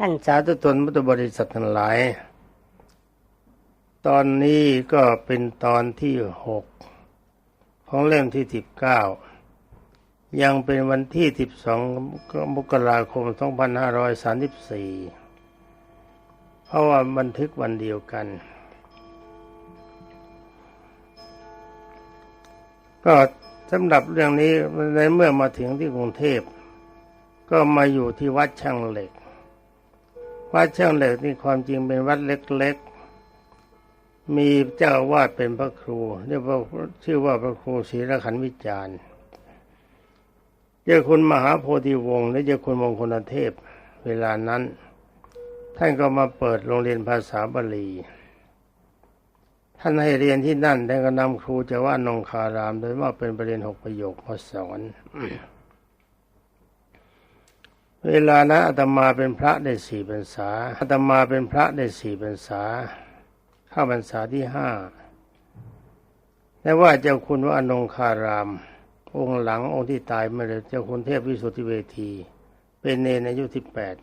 ท่านสาธุชนพุทธบริษัททั้งหลาย ตอนนี้ก็เป็นตอนที่หกของเล่มที่สิบเก้ายังเป็นวันที่สิบสองมกราคมสองพันห้าร้อยสามสิบสี่เพราะว่าบันทึกวันเดียวกัน ก็สำหรับเรื่องนี้ในเมื่อมาถึงที่กรุงเทพ ก็มาอยู่ที่วัดช่างเหล็ก วัดช่างเหล็กนี่ความจริงเป็นวัดเล็กๆ มีเจ้าวาสเป็นพระครูเรียกว่าชื่อว่าพระครูศรีรขันวิจารณ์เจ้าคุณมหาโพธิวงศ์และเจ้าคุณมงคลเทพ เวลานั้น ท่านก็มาเปิดโรงเรียนภาษาบาลีท่านให้เรียนที่นั่นท่านก็นำครูจะว่านงคารามโดยว่าเป็นประเรียนหกประโยคมาสอน เวลานั้นอาตมาเป็นพระได้สี่พรรษาอาตมาเป็นพระได้สี่พรรษา เข้าพรรษาที่ห้าแต่ว่าเจ้าคุณว่าอนงคาราม องค์หลังองค์ที่ตายมาเลยเจ้าคุณเทพวิสุทธิเวที เป็นเนรอายุที่แปด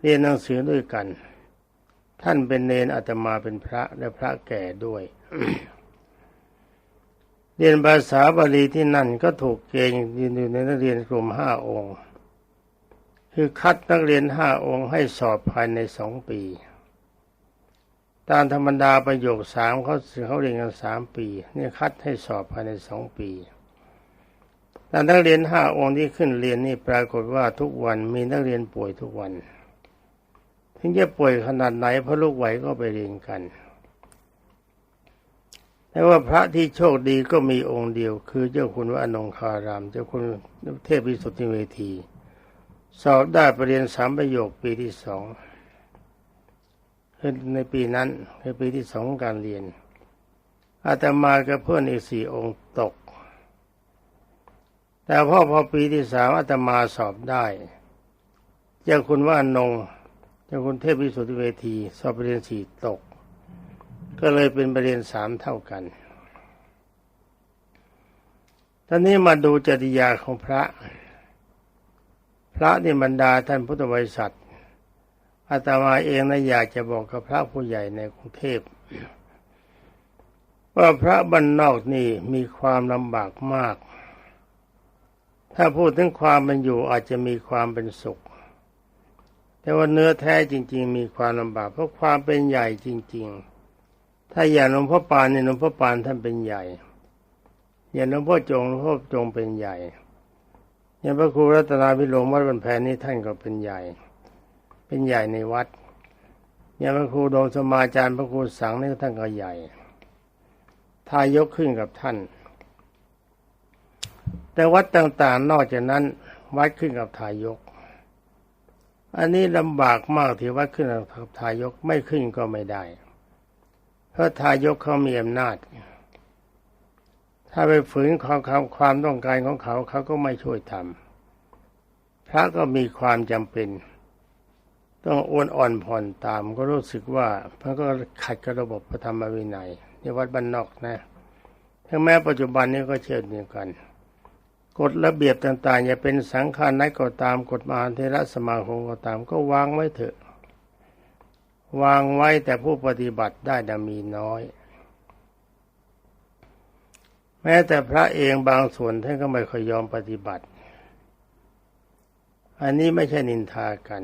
เรียนหนังสือด้วยกัน ท่านเป็นเนรอาตมาเป็นพระและพระแก่ด้วย เรียนภาษาบาลีที่นั่นก็ถูกเกณฑ์อยู่ในนักเรียนกลุ่มห้าองค์ คือคัดนักเรียนห้าองค์ให้สอบภายในสองปี ตามธรรมดาประโยคสามเขาเขาเรียนกันสามปีนี่คัดให้สอบภายในสองปีแต่นักเรียนห้าองค์ที่ขึ้นเรียนนี่ปรากฏว่าทุกวันมีนักเรียนป่วยทุกวันถึงจะป่วยขนาดไหนพระลูกไหวก็ไปเรียนกัน แต่ว่าพระที่โชคดีก็มีองค์เดียว คือเจ้าคุณวานงคาราม เจ้าคุณเทพวิสุทธิเวที สอบได้ปรริญญาสามประโยคปีที่สองในปีนั้นในปีที่สองการเรียนอาตมากับเพื่อนอีกสี่องค์ตก แต่พ่อพอปีที่สามอาตมาสอบได้ เจ้าคุณว่านงเจ้าคุณเทพวิสุทธิเวที สอบปรริญญาสี่ตก ก็เลยเป็นปรริญญาสามเท่ากันตอนนี้มาดูจริยาของพระ พระนี่บรรดาท่านพุทธบริษัทอาตมาเองนะอยากจะบอกกับพระผู้ใหญ่ในกรุงเทพว่าพระบรรนอกนี่มีความลำบากมาก ถ้าพูดถึงความเป็นอยู่อาจจะมีความเป็นสุข แต่ว่าเนื้อแท้จริง ๆ มีความลำบาก เพราะความเป็นใหญ่จริง ๆ ถ้าอย่างหลวงพ่อปานเนี่ยหลวงพ่อปานท่านเป็นใหญ่ อย่างหลวงพ่อจงหลวงพ่อจงเป็นใหญ่ อย่างพระครูรัตนาพิโรมวัดบรรแพนนี้ท่านก็เป็นใหญ่ เป็นใหญ่ในวัดอย่างพระครูดงสมาจารย์พระครูสังนี่ท่านก็ใหญ่ทายกขึ้นกับท่าน แต่วัดต่างๆ นอกจากนั้น วัดขึ้นกับทายก อันนี้ลำบากมากที่วัดขึ้นกับทายกไม่ขึ้นก็ไม่ได้ เพราะทายกเขามีอำนาจ ถ้าไปฝืนความความต้องการของเขาเขาก็ไม่ช่วยทำพระก็มีความจำเป็น ต้องอ้วนอ่อนผ่อนตาม ก็รู้สึกว่าพระก็ขัดกับระบบพระธรรมวินัยในวัดบ้านนอกนะถึงแม้ปัจจุบันนี้ก็เช่นเดียวกันกฎระเบียบต่างๆอย่าเป็นสังฆานัยก็ตามกฎมหาเทระสมาคมก็ตาม ก็วางไว้เถอะ วางไว้แต่ผู้ปฏิบัติได้ดมีน้อย ม้แต่พระเองบางส่วนท่านก็ไม่ค่อยยอมปฏิบัติ อันนี้ไม่ใช่นินทากัน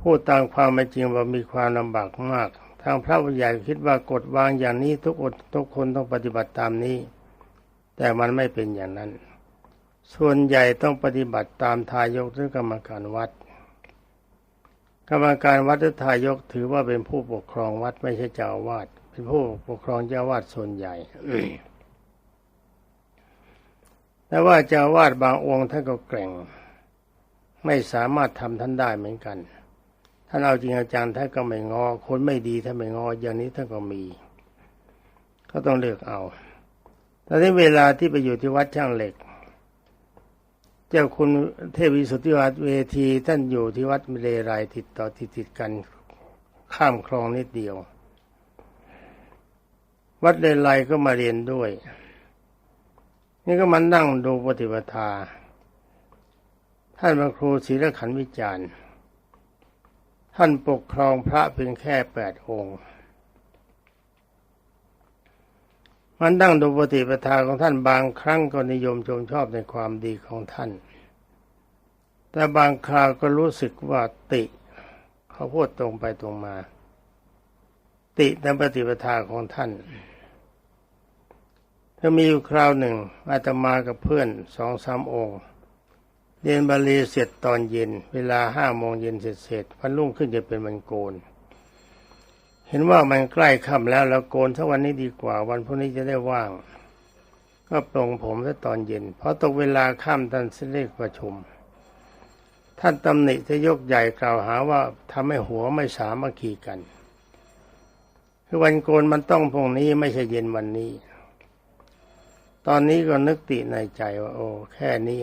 พูดตามความเป็นจริงว่ามีความลำบากมาก ทางพระวิญญาคิดว่ากฎวางอย่างนี้ทุกคนทุกคนต้องปฏิบัติตามนี้ แต่มันไม่เป็นอย่างนั้น ส่วนใหญ่ต้องปฏิบัติตามทายกหรือกรรมการวัด กรรมการวัดหรือทายกถือว่าเป็นผู้ปกครองวัดไม่ใช่เจ้าอาวาส เป็นผู้ปกครองเจ้าวาดส่วนใหญ่แต่ว่าเจ้าวาดบางองค์ท่านก็แกร่ง ไม่สามารถทำท่านได้เหมือนกันท่านเอาจริงเอาจังท่านก็ไม่งอ คนไม่ดีท่านไม่งอ อย่างนี้ท่านก็มี ก็ต้องเลือกเอาตอนนี้เวลาที่ไปอยู่ที่วัดช่างเหล็ก เจ้าคุณเทพวิสุทธิวัดเวที ท่านอยู่ที่วัดเรไรติดต่อติดติดกันข้ามคลองนิดเดียว วัดเรไรก็มาเรียนด้วย นี่ก็มานั่งดูปฏิปทา ท่านพระครูศรีละขันวิจารณ์ ท่านปกครองพระเพียงแค่แปดองค์มันดั้งดูปฏิปทาของท่านบางครั้งก็นิยมชมชอบในความดีของท่าน แต่บางคราวก็รู้สึกว่าติ เขาพูดตรงไปตรงมา ติในปฏิปทาของท่าน ถ้ามีอยู่คราวหนึ่งอาตมากับเพื่อนสองสามองค์ เรียนบาลีเสร็จตอนเย็น เวลาห้าโมงเย็นเสร็จเสร็จวันรุ่งขึ้นจะเป็นวันโกน เห็นว่ามันใกล้ค่ำแล้วเราโกนถ้าวันนี้ดีกว่า วันพรุ่งนี้จะได้ว่าง ก็ปลงผมซะตอนเย็นพอตกเวลาค่ำท่านเรียกประชุม ท่านตำหนิจะยกใหญ่กล่าวหาว่าทำให้หัวไม่สามัคคีกัน คือวันโกนมันต้องพรุ่งนี้ไม่ใช่เย็นวันนี้ ตอนนี้ก็นึกติในใจว่า โอ้แค่นี้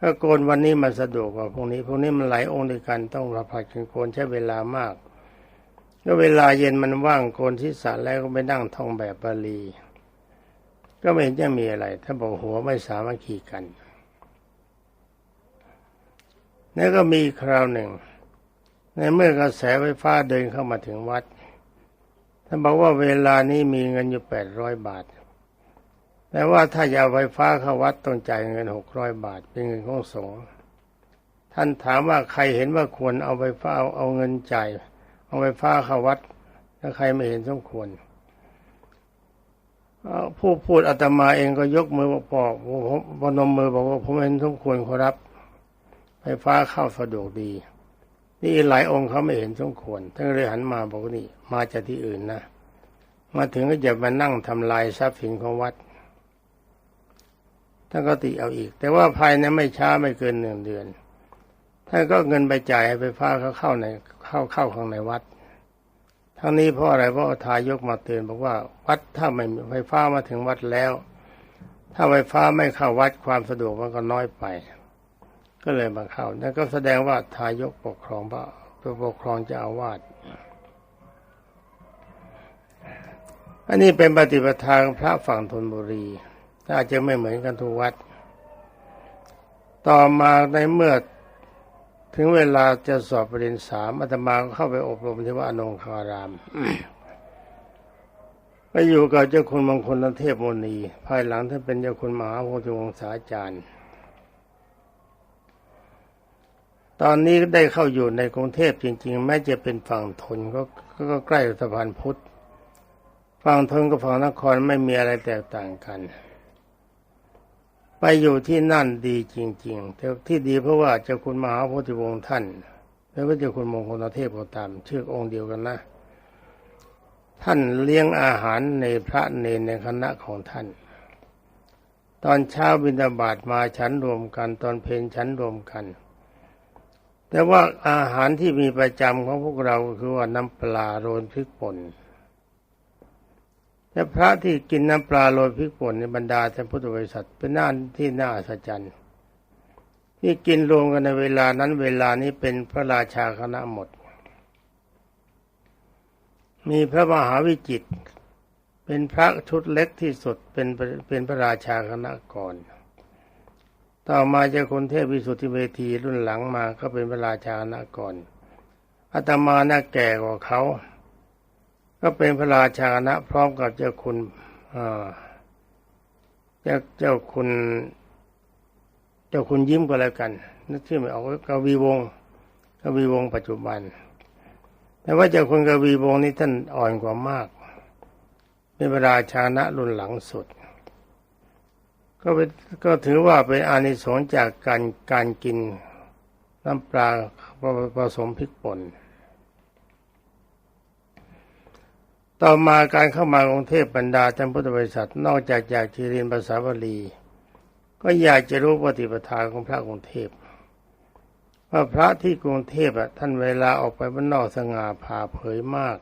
ถ้าโกนวันนี้มันสะดวกกว่าพรุ่งนี้พรุ่งนี้มันหลายองค์ด้วยกันต้องรับผัดกันโกนใช้เวลามากก็เวลาเย็นมันว่างโกนที่สระแล้วก็ไปนั่งท่องแบบบาลี ก็ไม่เห็นจะมีอะไร ถ้าบอกหัวไม่สามัคคีกันนี่ก็มีคราวหนึ่ง ในเมื่อกระแสไฟฟ้าเดินเข้ามาถึงวัดท่านบอกว่าเวลานี้มีเงินอยู่แปดร้อยบาท แต่ว่าถ้าอยากไฟฟ้าเข้าวัดต้องจ่ายเงินหกร้อยบาท เป็นเงินของสงฆ์ท่านถามว่าใครเห็นว่าควรเอาไฟฟ้าเอาเอาเงินจ่ายเอาไฟฟ้าเข้าวัดถ้าใครไม่เห็นสมควรผู้พูดอาตมาเองก็ยกมือบอกผมพนมมือบอกว่าผมเห็นสมควรขอรับ ไฟฟ้าเข้าสะดวกดี นี่หลายองค์เขาไม่เห็นสมควรท่านเลยหันมาบอกนี่ มาจากที่อื่นนะ มาถึงก็จะมานั่งทำลายทรัพย์สินของวัด ท่านก็ติเอาอีก แต่ว่าภายในไม่ช้าไม่เกินหนึ่งเดือนท่านก็เงินไปจ่ายให้ไฟฟ้าเขาเข้าในเข้าเข้าข้างในวัด ทั้งนี้เพราะอะไรเพราะทายกมาเตือนบอกว่าวัดถ้าไม่ไฟฟ้ามาถึงวัดแล้ว ถ้าไฟฟ้าไม่เข้าวัดความสะดวกมันก็น้อยไป ก็เลยมาเข้านั่นก็แสดงว่าทายกปกครองพระปกครองเจ้าอาวาสอันนี้เป็นปฏิปทาของพระฝั่งธนบุรี อาจจะไม่เหมือนกันทุกวัด ต่อมาในเมื่อถึงเวลาจะสอบประเด็นสามอาตมาเข้าไปอบรมที่วัดอนงคารามไปอยู่กับเจ้าคุณมงคลเทพมนีภายหลังท่านเป็นเจ้าคุณมหาโพธิวงศาจารย์ ตอนนี้ได้เข้าอยู่ในกรุงเทพจริง ๆ แม้จะเป็นฝั่งทนก็ก็ใกล้สะพานพุทธฝั่งทนกับฝั่งนครไม่มีอะไรแตกต่างกัน ไปอยู่ที่นั่นดีจริงๆแต่ที่ดีเพราะว่าเจ้าคุณมหาโพธิวงศ์ท่านแล้วก็เจ้าคุณมงคลเทพก็ตาม ชื่อองค์เดียวกันนะ ท่านเลี้ยงอาหารในพระเนรในคณะของท่าน ตอนเช้าบิณฑบาตมาฉันรวมกัน ตอนเพลนฉันรวมกัน แต่ว่าอาหารที่มีประจำของพวกเราคือว่าน้ำปลาโรนพริกป่น แต่พระที่กินน้ำปลาโรยพริกป่นในบรรดาท่านพุทธบริษัทเป็นน่าที่น่าอัศจรรย์ที่กินรวมกันในเวลานั้นเวลานี้เป็นพระราชาคณะหมด มีพระมหาวิจิตเป็นพระชุดเล็กที่สุดเป็นเป็นพระราชาคณะก่อน ต่อมาจะคนเทพวิสุทธิเวทีรุ่นหลังมาก็เป็นพระราชาคณะก่อนอาตมาน่าแก่กว่าเขา ก็เป็นพระราชาคณะพร้อมกับเจ้าคุณเจ้าเจ้าคุณ เจ้าคุณยิ้มก็แล้วกันนึกชื่อไม่ออกกวีวงกวีวงปัจจุบัน แต่ว่าเจ้าคุณกวีวงนี้ท่านอ่อนกว่ามากเป็นพระราชาคณะรุ่นหลังสุด ก็เป็นก็ถือว่าเป็นอานิสงส์จากการการกินน้ำปลาผสมพริกป่น ต่อมาการเข้ามากรุงเทพบรรดาท่านพุทธบริษัทนอกจากอยากจะเรียนภาษาบาลี ก็อยากจะรู้ปฏิปทาของพระกรุงเทพว่าพระที่กรุงเทพอะท่านเวลาออกไปบ้านนอกสง่าผ่าเผยมาก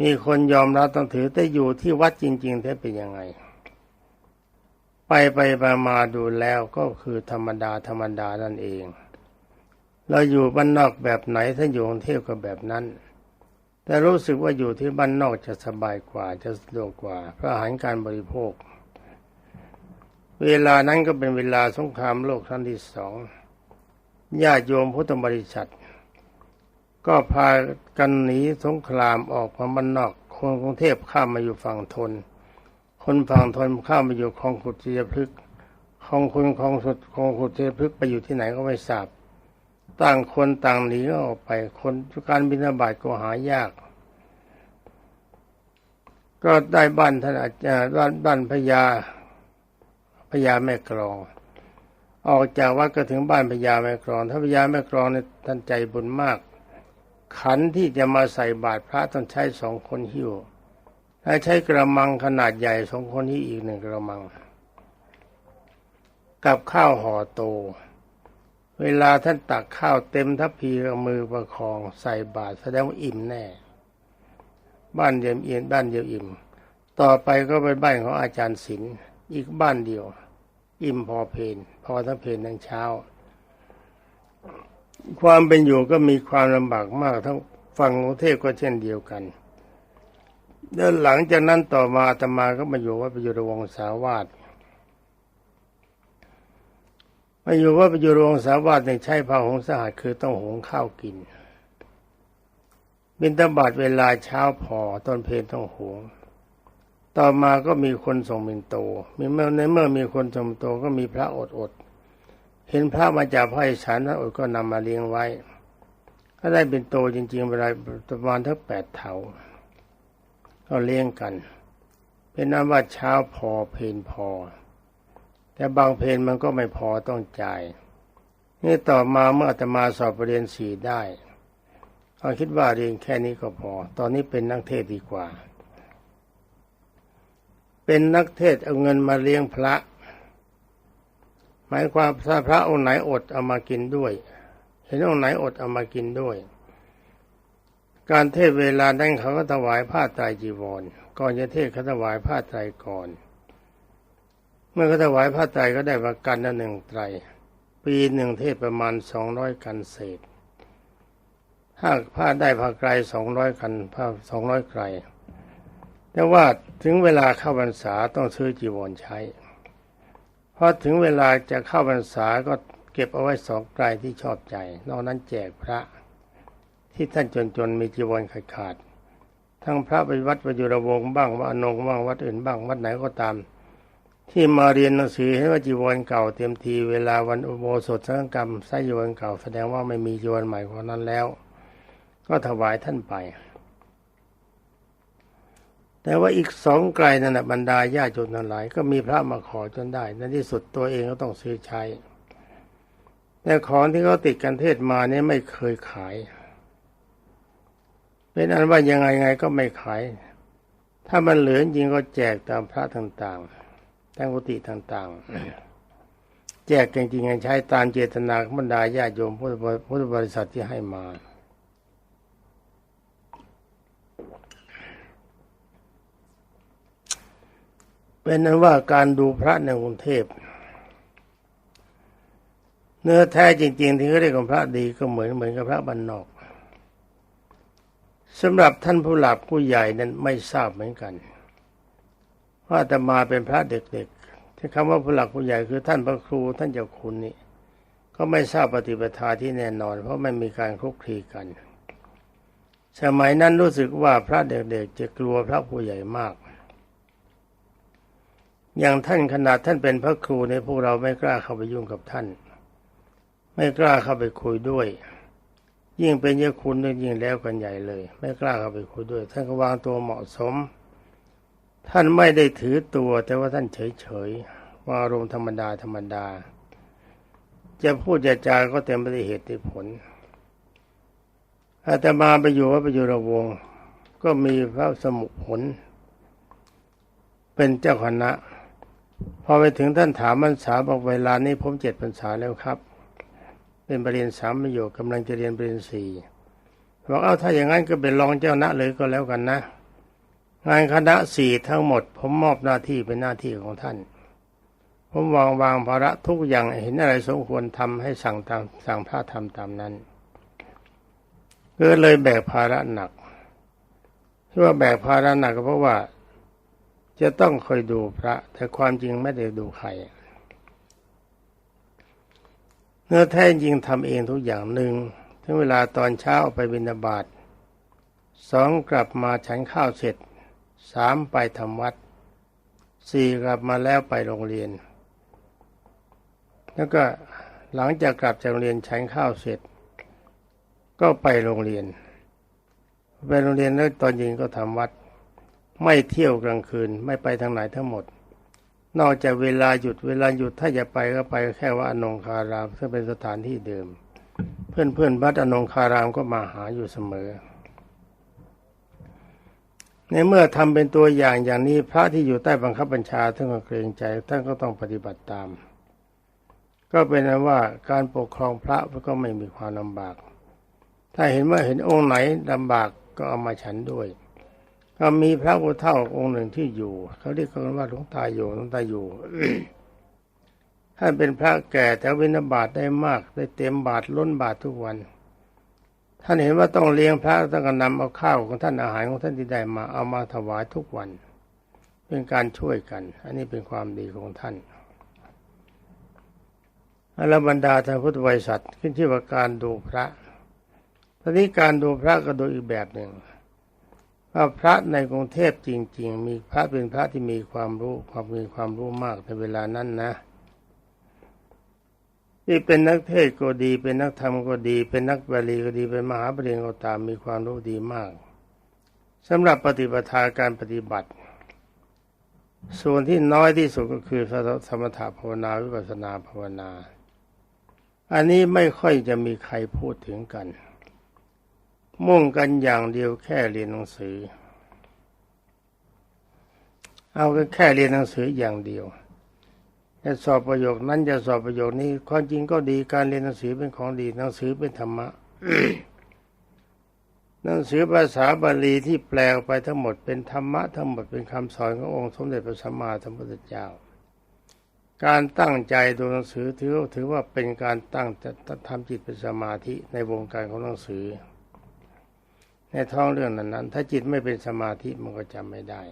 มีคนยอมรับต้องถือแต่อยู่ที่วัดจริงๆแท้เป็นยังไง ไปไปมามาดูแล้วก็คือธรรมดาธรรมดานั่นเอง เราอยู่บ้านนอกแบบไหนท่านอยู่กรุงเทพก็แบบนั้น แต่รู้สึกว่าอยู่ที่บ้านนอกจะสบายกว่าจะสะดวกกว่าเพราะอาหารการบริโภค เวลานั้นก็เป็นเวลาสงครามโลกครั้งที่สองญาติโยมพุทธบริษัท ก็พากันหนีสงครามออกมาบ้านนอกคนกรุงเทพข้ามมาอยู่ฝั่งทน คนฝั่งทนข้ามมาอยู่คลองขุดเจียพฤกษ์คลองคุณคลองสุดคลองขุดเจียพฤกษ์ไปอยู่ที่ไหนก็ไม่ทราบ ต่างคนต่างหนีออกไป คนการบินาบาตก็หายาก ก็ได้บ้านท่านอาจารย์บ้านบ้านพญาพญาแม่กรอง ออกจากวัดก็ถึงบ้านพญาแม่กรอง ถ้าพญาแม่กรองเนี่ยท่านใจบุญมาก ขันที่จะมาใส่บาตรพระต้องใช้สองคนหิ้วถ้าใช้กระมังขนาดใหญ่สองคนที่อีกหนึ่งกระมัง กับข้าวห่อโต เวลาท่านตักข้าวเต็มทัพพีกับมือประคองใส่บาตรแสดงว่าอิ่มแน่ บ้านเดียวเอียนบ้านเดียวอิ่ม ต่อไปก็ไปบ้านของอาจารย์ศิลป์อีกบ้านเดียว อิ่มพอเพนพอทั้งเพนทั้งเช้า ความเป็นอยู่ก็มีความลำบากมากทั้งฝั่งกรุงเทพก็เช่นเดียวกันแล้วหลังจากนั้นต่อมาอาตมาก็มาอยู่วัดประยุรวงศาวาส มาอยู่วัดประยุรงศาวาสในใช้ผ้าหงสหัสคือต้องหงข้าวกิน บินตบาทเวลาเช้าพอตอนเพลต้องหงต่อมาก็มีคนส่งบินโต มีเมื่อในเมื่อมีคนส่งบินโตก็มีพระอดอด เห็นพระมาจากภาคอีสานพระอดก็นำมาเลี้ยงไว้ ก็ได้บินโตจริงๆเวลาประมาณทั้งแปดเถาก็เลี้ยงกัน เป็นนั้นว่าเช้าพอเพนพอ แต่บางเพนมันก็ไม่พอต้องจ่ายนี่ต่อมาเมื่ออาตมาสอบประเรียนสี่ได้ก็คิดว่าเรียนแค่นี้ก็พอ ตอนนี้เป็นนักเทศดีกว่า เป็นนักเทศเอาเงินมาเลี้ยงพระ หมายความถ้าพระองค์ไหนอดเอามากินด้วย เห็นองค์ไหนอดเอามากินด้วย การเทศเวลานั้นเขาก็ถวายผ้าไตรจีวร ก่อนจะเทศเขาถวายผ้าไตรก่อน เมื่อเขาถวายผ้าไตรก็ได้ประกันละหนึ่งไตร ปีหนึ่งเทศประมาณสองร้อยกันเศษถ้าผ้าได้ผ้าไกลสองร้อยกันผ้าสองร้อยไกลแต่ว่าถึงเวลาเข้าพรรษาต้องซื้อจีวรใช้พอถึงเวลาจะเข้าพรรษาก็เก็บเอาไว้สองไกลที่ชอบใจ นอกนั้นแจกพระที่ท่านจนๆมีจีวรขาดขาดทั้งพระไปวัดประยุรวงบ้างวัดอนงบ้างวัดอื่นบ้างวัดไหนก็ตาม ที่มาเรียนหนังสือให้ว่าจีวรเก่าเต็มทีเวลาวันอุโบสถสังกรรมใส่จีวรเก่าแสดงว่าไม่มีจีวรใหม่ของนั้นแล้ว ก็ถวายท่านไป แต่ว่าอีกสองไกลนั่นนะบรรดาญาติโยมทั้งหลาย ก็มีพระมาขอจนได้ในที่สุดตัวเองก็ต้องซื้อใช้แต่ของที่เขาติดกันเทศมาเนี่ยไม่เคยขายเป็นอันว่ายังไงไงก็ไม่ขาย ถ้ามันเหลือจริงก็แจกตามพระต่างๆ ตามกุฏิต่างๆ แจกจริงๆใช้ตามเจตนาขบรรดาญาโยมพุทธบริษัทที่ให้มา เป็นนั้นว่าการดูพระในกรุงเทพเนื้อแท้จริง ๆ ที่เขาเรียกว่าพระดีก็เหมือนเหมือนกับพระบรรนนอกสำหรับท่านผู้หลักผู้ใหญ่นั้นไม่ทราบเหมือนกัน ว่าแต่มาเป็นพระเด็กๆที่คำว่าผู้หลักผู้ใหญ่คือท่านพระครูท่านเจ้าคุณนี่ก็ไม่ทราบปฏิปทาที่แน่นอน เพราะไม่มีการคลุกคลีกัน สมัยนั้นรู้สึกว่าพระเด็กๆจะกลัวพระผู้ใหญ่มาก อย่างท่านขนาดท่านเป็นพระครูในพวกเราไม่กล้าเข้าไปยุ่งกับท่าน ไม่กล้าเข้าไปคุยด้วย ยิ่งเป็นเยาคุณยิ่งแล้วกันใหญ่เลย ไม่กล้าเข้าไปคุยด้วย ท่านก็วางตัวเหมาะสม ท่านไม่ได้ถือตัวแต่ว่าท่านเฉยๆวาอารมณ์ธรรมดาธรรมดา จะพูดจะจาก็เต็มไปด้วยเหตุผลอาตมาไปอยู่ว่าไปอยู่ระวงก็มีพระสมุผลเป็นเจ้าคณะพอไปถึงท่านถามพรรษาบอกเวลานี้ผมเจ็ดพรรษาแล้วครับ เป็นปรริญญาสามประโยคกำลังจะเรียนปรริญญาสี่บอกเอาถ้าอย่างนั้นก็เป็นรองเจ้าหน้าเลยก็แล้วกันนะ งานคณะสี่ทั้งหมด ผมมอบหน้าที่เป็นหน้าที่ของท่าน ผมวางวางภาระทุกอย่างเห็นอะไรสมควรทำให้สั่งตามสั่งพระทำตามนั้นก็เลยแบกภาระหนักที่ว่าแบกภาระหนักก็เพราะว่า จะต้องคอยดูพระ แต่ความจริงไม่ได้ดูใครเนื้อแท้จริงทำเองทุกอย่างหนึ่งถึงเวลาตอนเช้าไปบิณฑบาตสองกลับมาฉันข้าวเสร็จ สามไปทำวัดสี่กลับมาแล้วไปโรงเรียน แล้วก็หลังจากกลับจากโรงเรียนฉันข้าวเสร็จ ก็ไปโรงเรียน ไปโรงเรียนแล้วตอนเย็นก็ทำวัด ไม่เที่ยวกลางคืนไม่ไปทางไหนทั้งหมด นอกจากเวลาหยุดเวลาหยุดถ้าจะไปก็ไปแค่ว่าอนงคารามซึ่งเป็นสถานที่เดิม เพื่อนเพื่อนวัดอนงคารามก็มาหาอยู่เสมอ ในเมื่อทำเป็นตัวอย่างอย่างนี้พระที่อยู่ใต้บังคับบัญชาท่านก็เกรงใจท่านก็ต้องปฏิบัติตาม ก็เป็นนั้นว่าการปกครองพระก็ไม่มีความลำบาก ถ้าเห็นว่าเห็นองค์ไหนลำบากก็เอามาฉันด้วย ก็มีพระพุทธเจ้าองค์หนึ่งที่อยู่ เขาเรียกกันว่าหลวงตาอยู่หลวงตาอยู่ท่านเป็นพระแก่แต่วินาบาตได้มาก ได้เต็มบาทล้นบาททุกวัน ท่านเห็นว่าต้องเลี้ยงพระต้องนำเอาข้าวของท่านอาหารของท่านที่ได้มาเอามาถวายทุกวัน เป็นการช่วยกัน อันนี้เป็นความดีของท่านอรบรรดาท่านพุทธบริษัทขึ้นชื่อว่าการดูพระทีนี้การดูพระก็ดูอีกแบบหนึ่งว่าพระในกรุงเทพจริง ๆ มีพระเป็นพระที่มีความรู้ความมีความรู้มากในเวลานั้นนะ ที่เป็นนักเทศก็ดี เป็นนักธรรมก็ดี เป็นนักบาลีก็ดีเป็นมหาปริญญาก็ตามมีความรู้ดีมากสำหรับปฏิปทาการปฏิบัติ ส่วนที่น้อยที่สุดก็คือสมถะภาวนาวิปัสนาภาวนา อันนี้ไม่ค่อยจะมีใครพูดถึงกัน มุ่งกันอย่างเดียวแค่เรียนหนังสือ เอาแค่เรียนหนังสืออย่างเดียว จะสอบประโยคนั้นจะสอบประโยคนี้ ความจริงก็ดีการเรียนหนังสือเป็นของดีหนังสือเป็นธรรมะหนังสือภาษาบาลีที่แปลไปทั้งหมดเป็นธรรมะทั้งหมดเป็นคำสอนขององค์สมเด็จพระสัมมาสัมพุทธเจ้า การตั้งใจดูหนังสือถือถือว่าเป็นการตั้งทำจิตเป็นสมาธิในวงการของหนังสือ ในท้องเรื่องนั้นๆถ้าจิตไม่เป็นสมาธิมันก็จำไม่ได้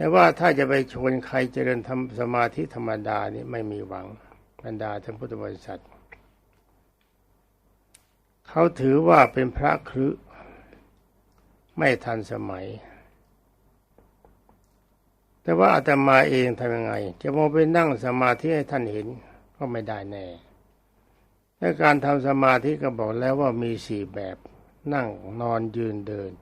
แต่ว่าถ้าจะไปชวนใครเจริญทำสมาธิธรรมดานี่ไม่มีหวังบรรดาท่านพุทธบริษัทเขาถือว่าเป็นพระครึไม่ทันสมัย แต่ว่าอาตมาเองทำยังไง จะมองไปนั่งสมาธิให้ท่านเห็นก็ไม่ได้แน่และการทำสมาธิก็บอกแล้วว่ามีสี่แบบ นั่งนอนยืนเดิน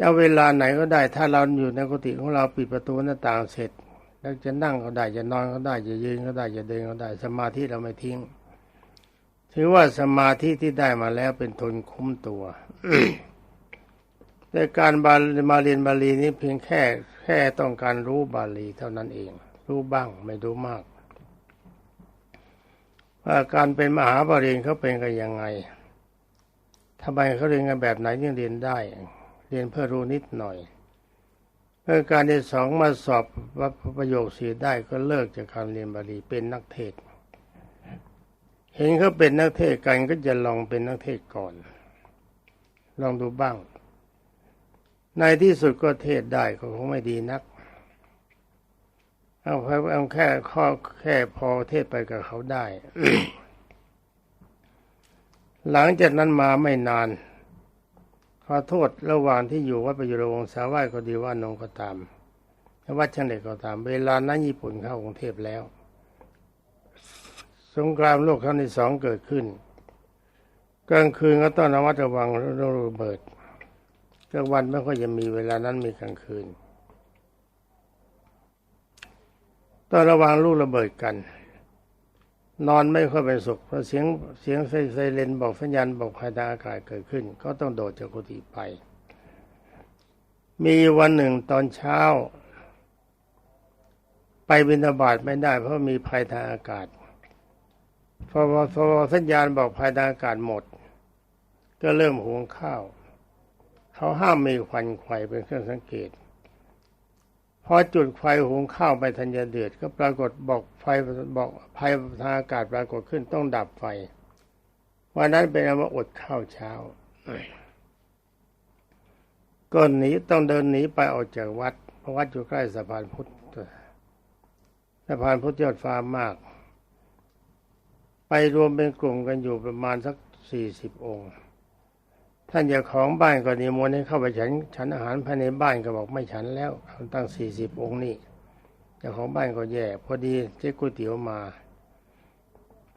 จะเวลาไหนก็ได้ ถ้าเราอยู่ในกุฏิของเราปิดประตูหน้าต่างเสร็จ แล้วจะนั่งก็ได้จะนอนก็ได้จะยืนก็ได้จะเดินก็ได้ สมาธิเราไม่ทิ้ง ถือว่าสมาธิที่ได้มาแล้วเป็นทนคุ้มตัวแต่การบามาเรียนบาลีนี้เพียงแค่แค่ต้องการรู้บาลีเท่านั้นเอง รู้บ้างไม่รู้มากว่าการเป็นมหาบาลีเขาเป็นกันยังไงทำไมเขาเรียนกันแบบไหนยังเรียนได้ เรียนเพื่อรู้นิดหน่อยเมื่อการที่สองมาสอบว่าประโยคสีได้ก็เลิกจากการเรียนบาลีเป็นนักเทศ เห็นเขาเป็นนักเทศกันก็จะลองเป็นนักเทศก่อน ลองดูบ้าง ในที่สุดก็เทศได้ก็คงไม่ดีนัก เอาเอาแค่ข้อแค่พอเทศไปกับเขาได้ หลังจากนั้นมาไม่นาน ขอโทษระหว่างที่อยู่วัดประยุรวงศาวายก็ดีว่านงก็ตามวัดช่างเด็กก็ตาม เวลานั้นญี่ปุ่นเข้ากรุงเทพแล้ว สงครามโลกครั้งที่สองเกิดขึ้น กลางคืนก็ต้องระมัดระวังระเบิดกลางวันไม่ค่อยจะมีเวลานั้นมีกลางคืนต้องระวังลูกระเบิดกัน นอนไม่ค่อยเป็นสุขเพราะเสียงเสียงไซเรนบอกสัญญาณบอกภายทางอากาศเกิดขึ้น ก็ต้องโดดจากกุฏิไป มีวันหนึ่งตอนเช้า ไปบินาบาตไม่ได้ เพราะมีภัยทางอากาศพอพอสัญญาณบอกภัยทางอากาศหมด ก็เริ่มหุงข้าว เขาห้ามมีควันไฟเป็นเครื่องสังเกต อจุดไฟหุงข้าวไปทันจะเดือด ก็ปรากฏบอกไฟบอกภัยทางอากาศปรากฏขึ้นต้องดับไฟวันนั้นเป็นว่าอดข้าวเช้าก็หนีต้องเดินหนีไปออกจากวัด เพราะวัดอยู่ใกล้สะพานพุทธสะพานพุทธยอดฟ้ามาก ไปรวมเป็นกลุ่มกันอยู่ประมาณสักสี่สิบองค์ ท่านเจ้าของบ้านก็นิมนต์ให้เข้าไปฉันฉันอาหารภายในบ้านก็บอกไม่ฉันแล้วตั้งสี่สิบองค์นี่เจ้าของบ้านก็แย่ พอดีเจ๊ก๋วยเตี๋ยวมา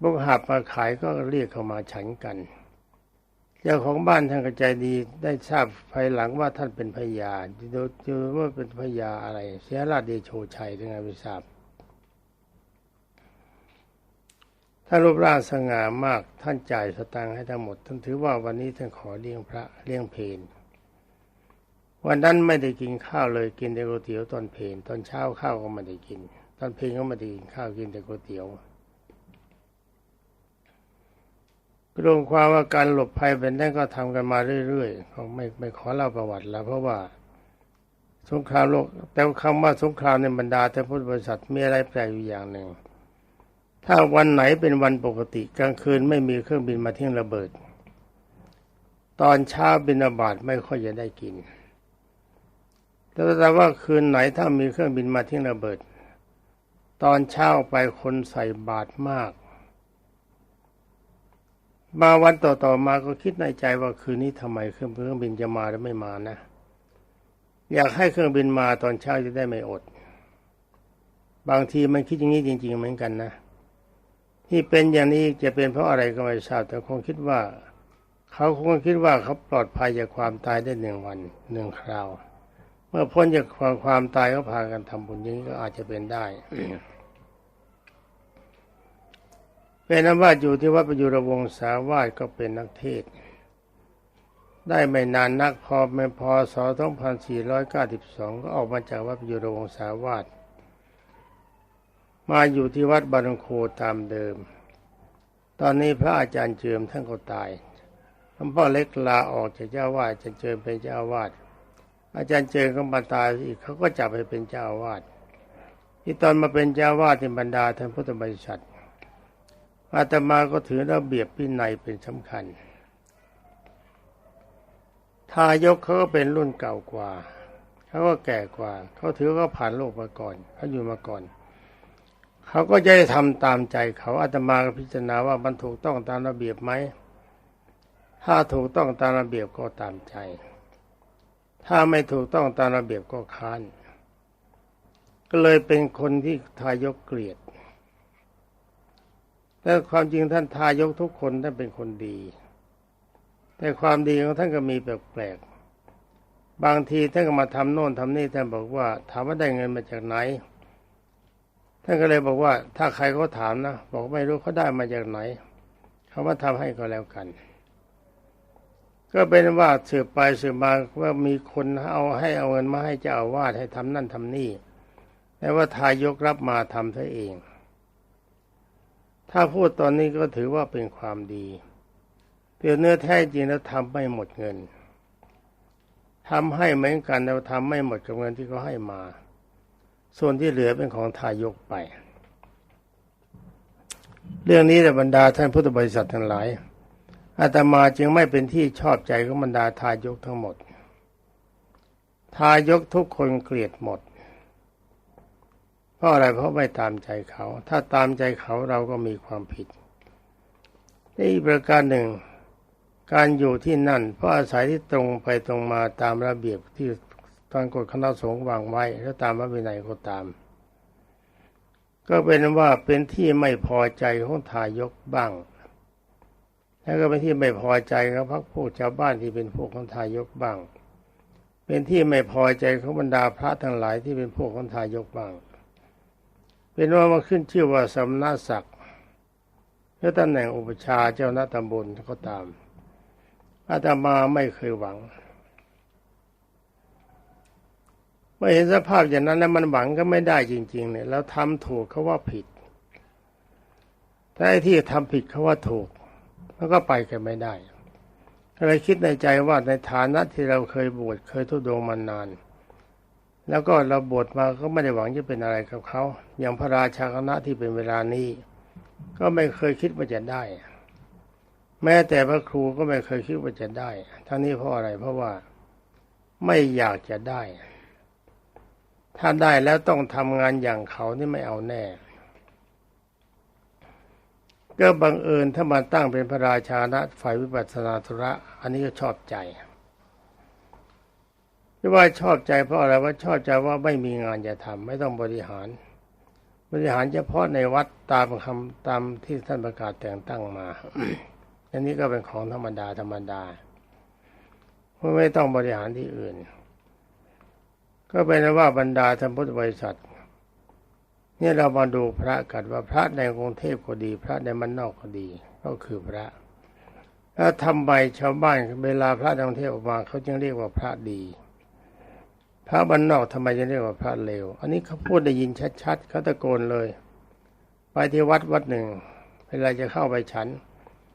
บุกหับมาขายก็เรียกเข้ามาฉันกันเจ้าของบ้านท่านกระใจดีได้ทราบภายหลังว่าท่านเป็นพญาดูดูว่าเป็นพญาอะไร เสียราชเดโชชัยถึงไงไม่ทราบ ท่านรูปร่างสง่ามากท่านจ่ายสตางค์ให้ทั้งหมดท่านถือว่าวันนี้ท่านขอเลี้ยงพระเลี้ยงเพนวันนั้นไม่ได้กินข้าวเลยกินแต่ก๋วยเตี๋ยวตอนเพนตอนเช้าข้าวก็ไม่ได้กิน ตอนเพนก็ไม่ได้กินข้าวกินแต่ก๋วยเตี๋ยวรวมความว่าการหลบภัยเป็นนั่นก็ทำกันมาเรื่อยๆเขาไม่ไม่ขอเล่าประวัติแล้ว เพราะว่าสงครามโลกแต่คำว่าสงครามในบรรดาแต่พุทธบริษัทมีอะไรแปลกอยู่อย่างหนึ่ง ถ้าวันไหนเป็นวันปกติกลางคืนไม่มีเครื่องบินมาทิ้งระเบิด ตอนเช้าบินาบาตไม่ค่อยจะได้กิน แต่แต่ว่าคืนไหนถ้ามีเครื่องบินมาทิ้งระเบิด ตอนเช้าไปคนใส่บาตรมาก มาวันต่อๆมาก็คิดในใจว่าคืนนี้ทำไมเครื่องเครื่องบินจะมาหรือไม่มานะ อยากให้เครื่องบินมาตอนเช้าจะได้ไม่อด บางทีมันคิดอย่างนี้จริง ๆ เหมือนกันนะ ที่เป็นอย่างนี้จะเป็นเพราะอะไรก็ไม่ทราบแต่คงคิดว่า เขาคงคิดว่าเขาปลอดภัยจากความตายได้หนึ่งวันหนึ่งคราว เมื่อพ้นจากความความตายก็พากันทำบุญย่งก็อาจจะเป็นได้เป็นนว่าอยู่ที่วัดประยุรวงศาวาสก็เป็นนักเทศ ได้ไม่นานนักพอไม่พอส2492 ก็ออกมาจากวัดประยุรวงศาวาส มาอยู่ที่วัดบารงโคตามเดิม ตอนนี้พระอาจารย์เจิมท่านก็ตายหลวงพ่อเล็กลาออกจากเจ้าวาดอาจารย์เจิมเป็นเจ้าวาด อาจารย์เจิมก็มาตายอีกเขาก็จับไปเป็นเจ้าวาด ที่ตอนมาเป็นเจ้าวาดในบรรดาท่านพุทธบริษัทอาตมาก็ถือระเบียบพินัยเป็นสำคัญ ทายกเขาก็เป็นรุ่นเก่ากว่า เขาก็แก่กว่า เขาถือเขาผ่านโลกมาก่อนเขาอยู่มาก่อน เขาก็จะได้ทำตามใจเขาอาตมาก็พิจารณาว่ามันถูกต้องตามระเบียบไหมถ้าถูกต้องตามระเบียบก็ตามใจ ถ้าไม่ถูกต้องตามระเบียบก็ค้าน ก็เลยเป็นคนที่ทายกเกลียดแต่ความจริงท่านทายกทุกคนท่านเป็นคนดี แต่ความดีของท่านก็มีแปลกๆบางทีท่านก็มาทำโน่นทำนี่ท่านบอกว่า ถามว่าได้เงินมาจากไหน ท่านก็เลยบอกว่า ถ้าใครเขาถามนะบอกไม่รู้เขาได้มาจากไหนเขามาทำให้ก็แล้วกัน ก็เป็นว่าสืบไปสืบมาว่ามีคนเอาให้เอาเงินมาให้เจ้าอาวาสให้ทำนั่นทำนี่แต่ว่าทายกรับมาทำเธอเอง ถ้าพูดตอนนี้ก็ถือว่าเป็นความดีเพียเนื้อแท้จริงแล้วทำไม่หมดเงินทำให้เหมือนกันแต่ทำไม่หมดกับเงินที่เขาให้มา ส่วนที่เหลือเป็นของทายกไป เรื่องนี้แต่บรรดาท่านพุทธบริษัททั้งหลายอาตมาจึงไม่เป็นที่ชอบใจของบรรดาทายกทั้งหมด ทายกทุกคนเกลียดหมด เพราะอะไรเพราะไม่ตามใจเขา ถ้าตามใจเขาเราก็มีความผิดนี่ประการหนึ่ง การอยู่ที่นั่นเพราะอาศัยที่ตรงไปตรงมาตามระเบียบที่ ตอนกฎคณะสงฆ์วางไว้แล้วตามพระวินัยก็ตาม ก็เป็นว่าเป็นที่ไม่พอใจของทายกบ้าง แล้วก็เป็นที่ไม่พอใจของพรรคพวกชาวบ้านที่เป็นพวกของทายกบ้าง เป็นที่ไม่พอใจของบรรดาพระทั้งหลายที่เป็นพวกของทายกบ้าง เป็นว่ามาขึ้นชื่อว่าสำนักศักดิ์และตำแหน่งอุปชาเจ้าหน้าตำบลก็ตามอาตมาไม่เคยหวัง เมื่อเห็นสภาพอย่างนั้นแล้วมันหวังก็ไม่ได้จริง ๆ เนี่ยแล้วทำถูกเขาว่าผิดถ้าไอ้ที่ทำผิดเขาว่าถูกแล้วก็ไปกันไม่ได้ก็เลยคิดในใจว่าในฐานะที่เราเคยบวชเคยทุดงมานาน แล้วก็เราบวชมาก็ไม่ได้หวังจะเป็นอะไรกับเขาอย่างพระราชาคณะที่เป็นเวลานี้ ก็ไม่เคยคิดว่าจะได้ แม้แต่พระครูก็ไม่เคยคิดว่าจะได้ ทั้งนี้เพราะอะไรเพราะว่าไม่อยากจะได้ ถ้าได้แล้วต้องทำงานอย่างเขานี่ไม่เอาแน่ ก็บังเอิญถ้ามาตั้งเป็นพระราชาณฝ่ายวิปัสสนาธุระ อันนี้ก็ชอบใจที่ว่าชอบใจเพราะอะไรว่าชอบใจว่าไม่มีงานจะทำไม่ต้องบริหาร บริหารเฉพาะในวัดตามคำตามที่ท่านประกาศแต่งตั้งมาอันนี้ก็เป็นของธรรมดาธรรมดาไม่ต้องบริหารที่อื่น ก็เป็นว่าบรรดาธรรมพุทธบริษัทนี่เรามาดูพระกันว่าพระในกรุงเทพก็ดี พระในมันนอกก็ดี ก็คือพระแล้วทำใบชาวบ้านเวลาพระในกรุงเทพออกมาเขาจึงเรียกว่าพระดี พระบ้านนอกทำไมจะเรียกว่าพระเลว อันนี้เขาพูดได้ยินชัดๆเขาตะโกนเลย ไปที่วัดวัดหนึ่งเวลาจะเข้าไปฉัน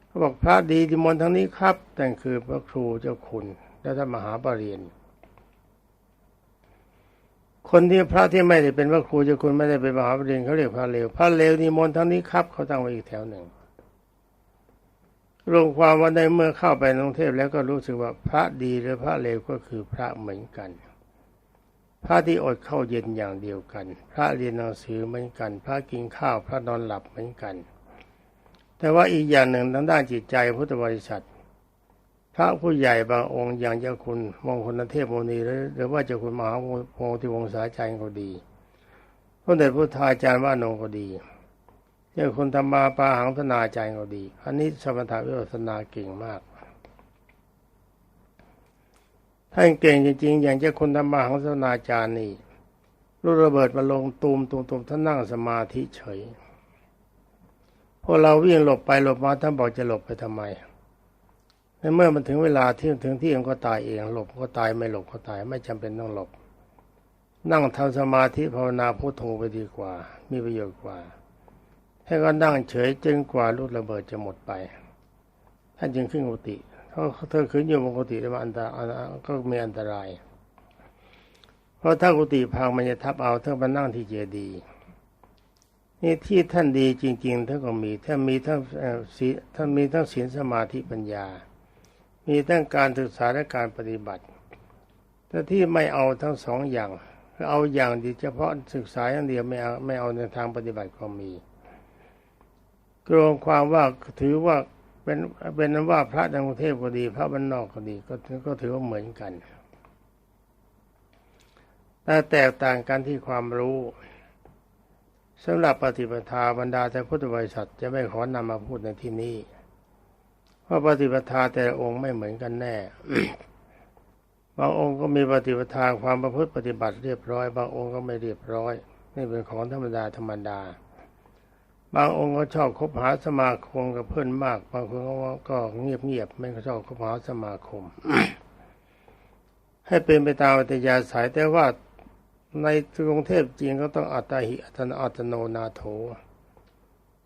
เขาบอกพระดีที่มนทั้งนี้ครับแต่คือพระครูเจ้าคุณและท่านมหาปรริญญา คนที่พระที่ไม่ได้เป็นพระครูเจ้าคุณไม่ได้เป็นมหาปริญญาเขาเรียกพระเลวพระเลวนี่มนทั้งนี้ครับเขาตั้งไว้อีกแถวหนึ่งรวมความว่าในเมื่อเข้าไปกรุงเทพแล้วก็รู้สึกว่าพระดีหรือพระเลวก็คือพระเหมือนกัน พระที่อดเข้าเย็นอย่างเดียวกัน พระเรียนหนังสือเหมือนกัน พระกินข้าวพระนอนหลับเหมือนกัน แต่ว่าอีกอย่างหนึ่งทางด้านจิตใจพุทธบริษัท พระผู้ใหญ่บางองค์อย่างเจ้าคุณมงคลเทพโมนีหรือว่าเจ้าคุณมหาโพธิวงศาจารย์ก็ดีพระเดชพุทธาจารย์ว่านงก็ดีเจ้าคุณธรรมาปาหังธนาจารย์ก็ดี อันนี้สมถะวิปัสสนาเก่งมากท่านเก่งจริงๆ อย่างเจ้าคุณธรรมาหังธนาจารย์นี่ลูกระเบิดมาลงตูมตูมตูมท่านนั่งสมาธิเฉยพอเราวิ่งหลบไปหลบมาท่านบอกจะหลบไปทำไม ในเมื่อมันถึงเวลาที่ถึงที่เองก็ตายเองหลบก็ตายไม่หลบก็ตาย ไม่จำเป็นต้องหลบ นั่งทำสมาธิภาวนาพุทโธไปดีกว่า มีประโยชน์กว่าให้ก็นั่งเฉยจนกว่าลูกระเบิดจะหมดไปท่านจึงขึ้นกุฏิเขาเธอขึ้นอยู่บนกุฏิแล้วอันตรายก็มีอันตราย เพราะถ้ากุฏิพังมันจะทับเอาท่านมานั่งที่เจดีย์นี่ที่ท่านดีจริงๆท่านก็มีท่านมีทั้งศีท่านมีทั้งศีลสมาธิปัญญา มีทั้งการศึกษาและการปฏิบัติ แต่ที่ไม่เอาทั้งสองอย่าง เอาอย่างดีเฉพาะศึกษาอย่างเดียวไม่เอาไม่เอาในทางปฏิบัติก็มีกรวงความว่าถือว่าเป็นเป็นนั้นว่าพระในกรุงเทพก็ดี พระบ้านนอกก็ดีก็ก็ถือว่าเหมือนกัน แต่แตกต่างกันที่ความรู้สำหรับปฏิปทาบรรดาแต่พุทธบริษัทจะไม่ขอนำมาพูดในที่นี้ พราะปฏิปทาแต่องค์ไม่เหมือนกันแน่บางองค์ก็มีปฏิปทาความประพฤติปฏิบัติเรียบร้อย บางองค์ก็ไม่เรียบร้อยนี่เป็นของธรรมดาธรรมดา บางองค์ก็ชอบคบหาสมาคมกับเพื่อนมาก บางคนก็เงียบเงียบไม่ชอบคบหาสมาคม ให้เป็นไปตามอัตยาสายแต่ว่าในกรุงเทพจริงก็ต้องอัตหิอัตอัตโนนาโถ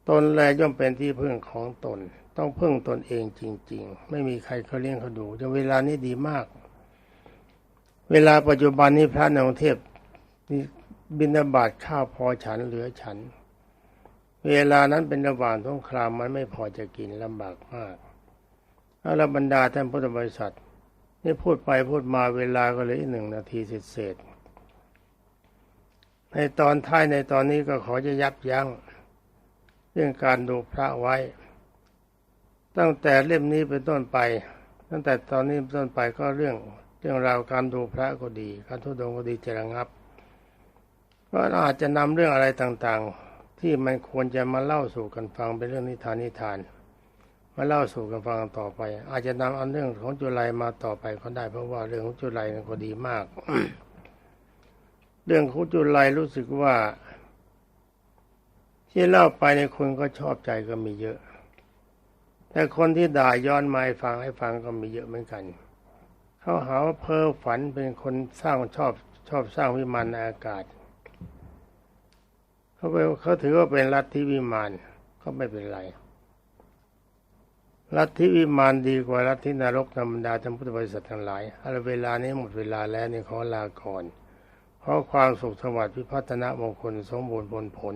ตนแลย่อมเป็นที่พึ่งของตน ต้องพึ่งตนเองจริง ๆ ไม่มีใครเขาเลี้ยงเขาดูจนเวลานี้ดีมาก เวลาปัจจุบันนี้พระในกรุงเทพมีบินาบาตข้าวพอฉันเหลือฉัน เวลานั้นเป็นระหว่างสงครามมันไม่พอจะกินลำบากมากอาลบรรดาท่านพุทธบริษัทนี่พูดไปพูดมาเวลาก็เลยหนึ่งนาทีเศษในตอนท้ายในตอนนี้ก็ขอจะยับยั้งเรื่องการดูพระไว้ ตั้งแต่เล่มนี้เป็นต้นไป ตั้งแต่ตอนนี้เป็นต้นไปก็เรื่องเรื่องราวการดูพระก็ดี การทุดงก็ดีจะระงับก็อาจจะนำเรื่องอะไรต่างๆ ที่มันควรจะมาเล่าสู่กันฟังเป็นเรื่องนิทานนิทาน มาเล่าสู่กันฟังต่อไป อาจจะนำอันเรื่องของจุลัยมาต่อไปก็ได้เพราะว่าเรื่องของจุลัยนั้นก็ดีมาก เรื่องของจุลัยรู้สึกว่า ที่เล่าไปในคนก็ชอบใจก็มีเยอะ แต่คนที่ด่าย้อนมาฟังให้ฟังก็มีเยอะเหมือนกัน เขาหาว่าเพ้อฝันเป็นคนสร้างชอบชอบสร้างวิมานในอากาศ เขาไปเขาถือว่าเป็นลัทธิวิมานก็ไม่เป็นไรลัทธิวิมานดีกว่าลัทธินรกธรรมดาธรรมพุทธบริษัททั้งหลายอะไรเวลานี้หมดเวลาแล้วนี่ขอลาก่อน เพราะความสุขสวัสดิ์พิพัฒนามงคลสมบูรณ์ผลผล